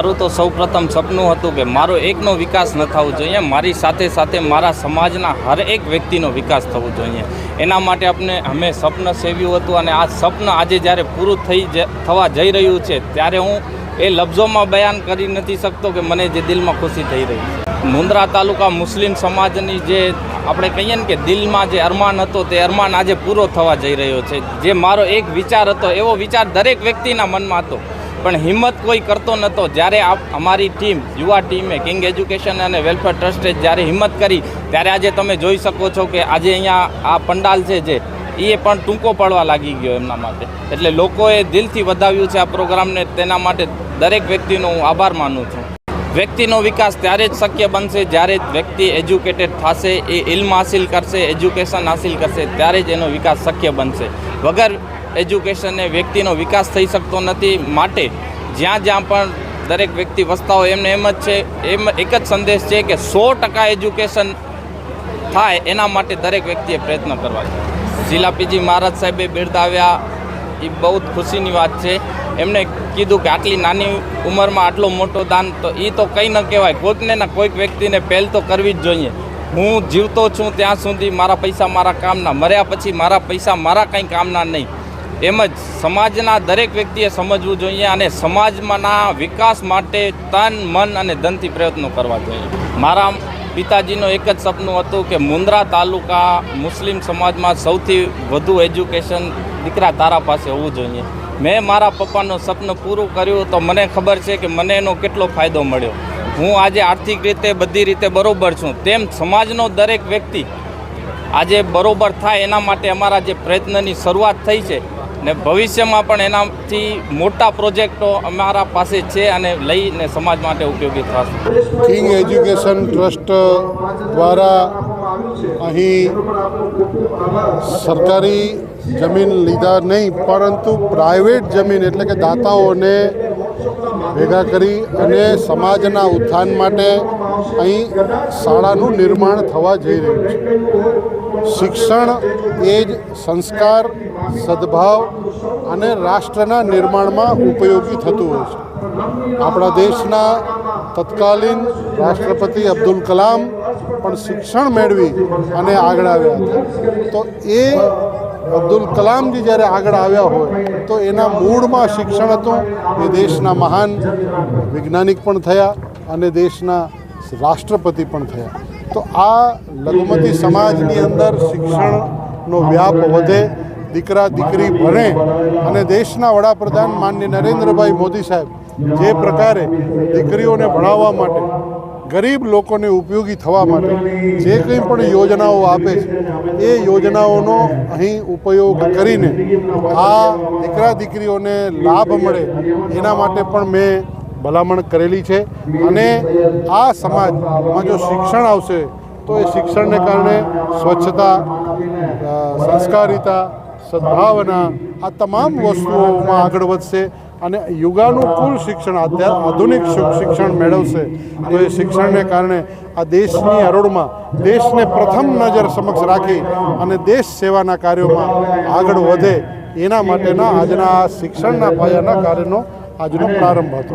મારું તો સૌપ્રથમ સપનું હતું કે મારો એકનો વિકાસ ન થવો જોઈએ, મારી સાથે સાથે મારા સમાજના હર એક વ્યક્તિનો વિકાસ થવો જોઈએ. એના માટે આપણે, અમે સ્વપ્ન સેવ્યું હતું અને આ સ્વપ્ન આજે જ્યારે પૂરું થઈ થવા જઈ રહ્યું છે, ત્યારે હું એ લફ્ઝોમાં બયાન કરી નથી શકતો કે મને જે દિલમાં ખુશી થઈ રહી છે. મુન્દ્રા તાલુકા મુસ્લિમ સમાજની જે આપણે કહીએ ને કે દિલમાં જે અરમાન હતો, તે અરમાન આજે પૂરો થવા જઈ રહ્યો છે. જે મારો એક વિચાર હતો, એવો વિચાર દરેક વ્યક્તિના મનમાં હતો. પણ હિંમત કોઈ કરતો નહોતો. જ્યારે અમારી ટીમ, યુવા ટીમે કિંગ એજ્યુકેશન અને વેલફેર ટ્રસ્ટે જ્યારે હિંમત કરી, ત્યારે આજે તમે જોઈ શકો છો કે આજે અહીંયા આ પંડાલ છે જે એ પણ ટૂંકો પડવા લાગી ગયો એમના માટે. એટલે લોકોએ દિલથી વધાવ્યું છે આ પ્રોગ્રામને, તેના માટે દરેક વ્યક્તિનો હું આભાર માનું છું. વ્યક્તિનો વિકાસ ત્યારે જ શક્ય બનશે જ્યારે વ્યક્તિ એજ્યુકેટેડ થશે, એ ઇલ્મ હાસિલ કરશે એજ્યુકેશન હાસિલ કરશે, ત્યારે જ એનો વિકાસ શક્ય બનશે. વગર એજ્યુકેશને વ્યક્તિનો વિકાસ થઈ શકતો નથી માટે જ્યાં જ્યાં પણ દરેક વ્યક્તિ વસતા હોય, એમને એમ જ છે, એમ એક જ સંદેશ છે કે સો ટકા એજ્યુકેશન થાય એના માટે દરેક વ્યક્તિએ પ્રયત્ન કરવા જોઈએ. જિલ્લા પીજી મહારાજ સાહેબે બિરદાવ્યા એ બહુ જ ખુશીની વાત છે. એમણે કીધું કે આટલી નાની ઉંમરમાં આટલો મોટો દાન તો એ તો કંઈ ન કહેવાય કોઈકને ના કોઈક વ્યક્તિને પહેલ તો કરવી જ જોઈએ. હું જીવતો છું ત્યાં સુધી મારા પૈસા મારા કામના, મર્યા પછી મારા પૈસા મારા કંઈ કામના નહીં. એમ જ સમાજના દરેક વ્યક્તિએ સમજવું જોઈએ અને સમાજમાંના વિકાસ માટે તન, મન અને ધનથી પ્રયત્નો કરવા જોઈએ. મારા પિતાજીનું એક જ સપનું હતું કે મુન્દ્રા તાલુકા મુસ્લિમ સમાજમાં સૌથી વધુ એજ્યુકેશન દીકરા તારા પાસે હોવું જોઈએ. મેં મારા પપ્પાનું સપનું પૂરું કર્યું તો મને ખબર છે કે મને એનો કેટલો ફાયદો મળ્યો. હું આજે આર્થિક રીતે બધી રીતે બરોબર છું. તેમ સમાજનો દરેક વ્યક્તિ આજે બરોબર થાય એના માટે અમારા જે પ્રયત્નની શરૂઆત થઈ છે ને ભવિષ્યમાં પણ એનાથી મોટા પ્રોજેક્ટો અમારા પાસે છે અને લઈને સમાજ માટે ઉપયોગી થશે. કિંગ એજ્યુકેશન ટ્રસ્ટ દ્વારા અહીં સરકારી જમીન લીધા નહીં, પરંતુ પ્રાઇવેટ જમીન એટલે કે દાતાઓને ભેગા કરી અને સમાજના ઉત્થાન માટે અહીં શાળાનું નિર્માણ થવા જઈ રહ્યું છે. શિક્ષણ એ જ સંસ્કાર સદભાવ અને રાષ્ટ્રના નિર્માણમાં ઉપયોગી થતું હોય છે. આપણા દેશના તત્કાલીન રાષ્ટ્રપતિ અબ્દુલ કલામ પણ શિક્ષણ મેળવી અને આગળ આવ્યા હતા. તો એ અબ્દુલ કલામજી જ્યારે આગળ આવ્યા હોય, તો એના મૂળમાં શિક્ષણ હતું. એ દેશના મહાન વૈજ્ઞાનિક પણ થયા અને દેશના રાષ્ટ્રપતિ પણ થયા. તો આ લઘુમતી સમાજની અંદર શિક્ષણનો વ્યાપ વધે દીકરા, દીકરી ભણે અને દેશના વડાપ્રધાન માનની નરેન્દ્રભાઈ મોદી સાહેબ જે પ્રકારે દીકરીઓને ભણાવવા માટે, ગરીબ લોકોને ઉપયોગી થવા માટે જે કંઈ પણ યોજનાઓ આપે છે, એ યોજનાઓનો અહીં ઉપયોગ કરીને આ દીકરા, દીકરીઓને લાભ મળે એના માટે પણ મેં ભલામણ કરેલી છે. અને આ સમાજમાં જો શિક્ષણ આવશે, તો એ શિક્ષણને કારણે સ્વચ્છતા સંસ્કારિતા સદભાવના આ તમામ વસ્તુઓમાં આગળ વધશે અને યુગાનુકૂળ શિક્ષણ આધુનિક શિક્ષણ મેળવશે. તો એ શિક્ષણને કારણે આ દેશની હરોળમાં દેશને પ્રથમ નજર સમક્ષ રાખી અને દેશ સેવાના કાર્યોમાં આગળ વધે એના માટેના આજના શિક્ષણના પાયાના કાર્યનો આજનો પ્રારંભ હતો.